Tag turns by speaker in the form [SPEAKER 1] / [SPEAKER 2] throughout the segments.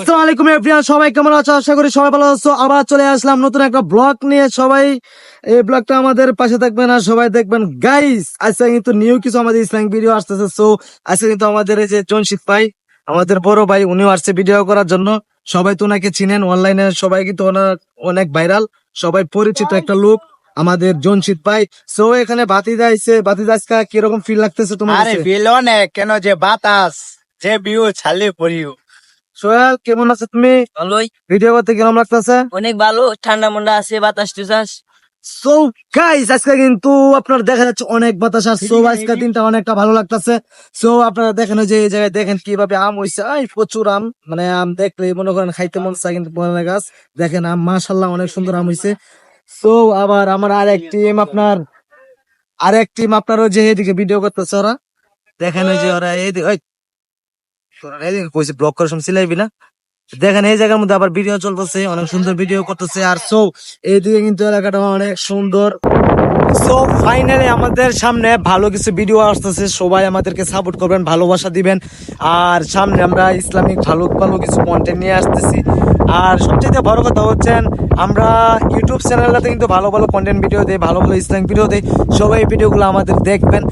[SPEAKER 1] আসসালামু আলাইকুম এভরিওয়ান সবাই কেমন আছো? আশা করি সবাই ভালো আছো। আবার চলে আসলাম নতুন একটা ব্লগ নিয়ে। সবাই এই ব্লগটা আমাদের পাশে থাকবেন আর সবাই দেখবেন। গাইস আজকে কিন্তু নিউ কিছু আমাদের ইসলামিক ভিডিও আসতেছে। সো আজকে কিন্তু আমাদের এই যে জনশিত ভাই আমাদের বড় ভাই উনিও আসছে ভিডিও করার জন্য। সবাই তো ওনাকে চিনেন অনলাইনে সবাই কিন্তু ওনার অনেক ভাইরাল সবাই পরিচিত একটা লোক আমাদের জনশিত ভাই। সো এখানে বাতিদা আইছে। বাতিদা আজকে কীরকম ফিল লাগতেছে তোমার
[SPEAKER 2] আরে? বিল অনেক কেন যে বাতাস যে বিউ ছালে পড়িও
[SPEAKER 1] সোহেল কেমন আছো তুমি?
[SPEAKER 3] ভালোই।
[SPEAKER 1] ভিডিও করতে কীরকম লাগতেছে।
[SPEAKER 3] অনেক ভালো ঠান্ডা মন্ডা আছে বাতাস টুসাস
[SPEAKER 1] সো গাইস আজকে কিন্তু আপনার দেখা যাচ্ছে অনেক বাতাস আর সো আজকে দিনটা অনেকটা ভালো লাগতেছে। সো আপনারা দেখেন ওই যে এই জায়গায় দেখেন কীভাবে আম হইছে। এই প্রচুর আম মানে আম দেখলে মনে করেন খাইতে মন চায় কিন্তু পড়ালে গাছ দেখেন আম মাশাল্লাহ অনেক সুন্দর আম হইছে। সো আবার আমার আরেক টিম আপনার আরেক টিম আপনার ওই যে এদিকে ভিডিও করতেছে ওরা। দেখেন ওই যে ওরা এইদিকে কইছে ব্লক করার সময় সিলাইবি না? দেখেন এই জায়গার মধ্যে আবার ভিডিও চলতেছে, অনেক সুন্দর ভিডিও করতেছে। আর সো এইদিকে কিন্তু এলাকাটা অনেক সুন্দর। সো ফাইনালি আমাদের সামনে ভালো কিছু ভিডিও আসতেছে। সবাই আমাদেরকে সাপোর্ট করবেন, ভালোবাসা দিবেন। আর সামনে আমরা ইসলামিক ভালো ভালো কিছু কন্টেন্ট নিয়ে আসতেছি। আর সবচেয়ে বড় কথা হচ্ছেন আমরা ইউটিউব চ্যানেলটাতে কিন্তু ভালো ভালো কন্টেন্ট ভিডিও দেই, ভালো ভালো ইসলামিক ভিডিও দেই। সবাই ভিডিওগুলো আমাদের দেখবেন।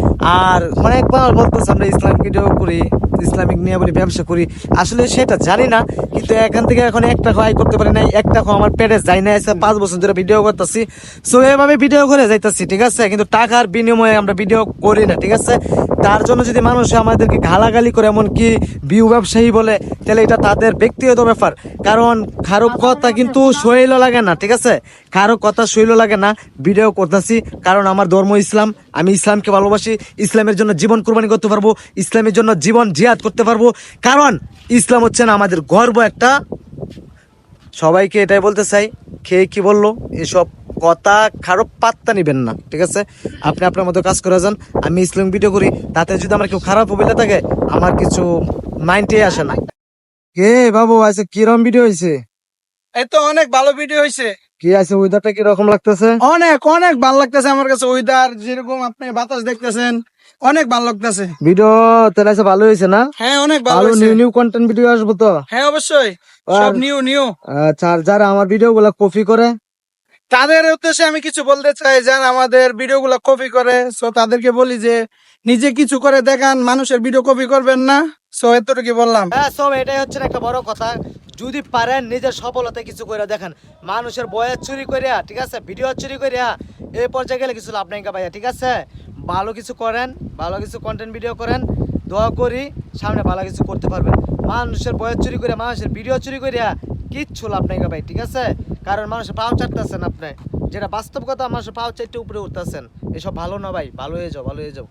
[SPEAKER 1] আর অনেকবার বলতেছে, আমরা ইসলামিক ভিডিও করি। ইসলামিক নিয়ে বলে ব্যবসা করি। আসলে সেটা জানি না, কিন্তু এখান থেকে এখন একটা আয় করতে পারি নাই, একটা আমার পেটে যাই না এসে পাঁচ বছর ধরে ভিডিও করতেছি। সো এভাবে ভিডিও করে যাইতেছি, ঠিক আছে? কিন্তু টাকার বিনিময়ে আমরা ভিডিও করি না, ঠিক আছে? তার জন্য যদি মানুষ আমাদেরকে গালাগালি করে এমনকি বিউ ব্যবসায়ী বলে তাহলে এটা তাদের ব্যক্তিগত ব্যাপার। কারণ কারও কথা কিন্তু শৈল লাগে না ঠিক আছে? কারও কথা শৈল লাগে না ভিডিও করতেছি। কারণ আমার ধর্ম ইসলাম আমি ইসলামকে ভালোবাসি ইসলামের জন্য জীবন কোরবানি করতে পারব ইসলামের জন্য জীবন জিহাদ করতে পারব। কারণ ইসলাম হচ্ছে না আমাদের গর্ব একটা। সবাইকে এটাই বলতে চাই খেয়ে কি বলল এসব কথা কারও পাত্তা নিবেন না ঠিক আছে? আপনি আপনার মতো কাজ করে যান আমি ইসলাম ভিডিও করি তাতে যদি আমার কেউ খারাপ অভিজ্ঞতা থাকে আমার কিছু মাইন্ডে আসে না। কে বাবু আছে কিরম ভিডিও হয়েছে
[SPEAKER 2] এই তো অনেক ভালো ভিডিও হয়েছে
[SPEAKER 1] কি আছে ওয়েদারটা কীরকম লাগতেছে?
[SPEAKER 2] অনেক অনেক ভালো লাগতেছে আমার কাছে ওয়েদার যেরকম আপনি বাতাস দেখতেছেন অনেক ভালো লাগতেছে।
[SPEAKER 1] ভিডিও তাহলে আছে ভালো হয়েছে না?
[SPEAKER 2] হ্যাঁ অনেক ভালো
[SPEAKER 1] ভালো নিউ নিউ কন্টেন্ট ভিডিও আসব তো?
[SPEAKER 2] হ্যাঁ অবশ্যই। সব নিউ নিউ
[SPEAKER 1] আচ্ছা যারা আমার ভিডিও গুলা কপি করে
[SPEAKER 2] তাদের উদ্দেশ্যে আমি কিছু বলতে চাই, যারা আমাদের ভিডিও গুলা কপি করে। সো তাদেরকে বলি যে, নিজে কিছু করে দেখান, মানুষের ভিডিও কপি করবেন না। সো এতটুকু বললাম।
[SPEAKER 1] হ্যাঁ সব এটাই হচ্ছে একটা বড় কথা। যদি পারেন নিজের সফলতা কিছু করে দেখেন। মানুষের বয়স চুরি করিয়া ঠিক আছে? ভিডিও চুরি করিয়া এই পর্যায়ে গেলে কিছু লাভ নাই ভাইয়া, ঠিক আছে? ভালো কিছু করেন, ভালো কিছু কন্টেন্ট ভিডিও করেন, দোয়া করি, সামনে ভালো কিছু করতে পারবেন। মানুষের বয়স চুরি করে মানুষের ভিডিও চুরি করিয়া কিচ্ছু লাভ নাই কা ভাই, ঠিক আছে? কারণ মানুষের পাও চাটতেছেন আপনি। যেটা বাস্তব কথা, মানুষের পাও চাইটে উপরে উঠতেছেন। এসব ভালো না ভাই, ভালো হয়ে যাও, ভালো হয়ে যাও।